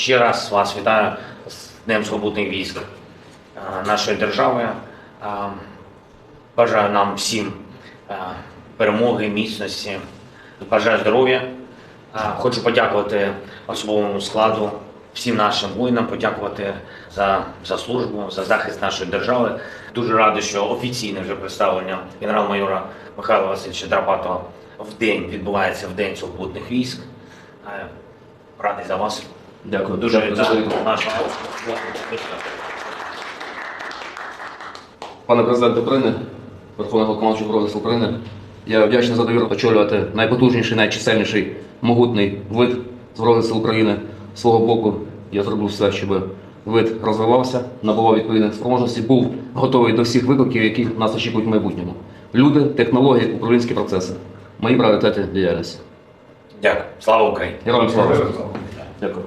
ще раз вас вітаю з Днем Свободних військ е, нашої держави. Е, Бажаю нам всім е, перемоги, міцності, бажаю здоров'я. Хочу подякувати особовому складу, всім нашим воїнам, подякувати за, за службу, за захист нашої держави. Дуже радий, що офіційне вже представлення генерал-майора Михайла Васильовича Драпатова в день відбувається в День свободних військ. Радий за вас. Дякую. Дуже Дякую Пане президент України, Верховний Головнокомандуючий Збройних Сил України, я вдячний за довіру очолювати найпотужніший, найчисельніший, могутний вид Збройних сил України. З свого боку я зробив все, щоб вид розвивався, набував відповідних спроможностей, був готовий до всіх викликів, які нас очікують в майбутньому. Люди, технології, управлінські процеси. Мої пріоритети діяльності. Дякую. Слава Україні! Героям слава! Дякую.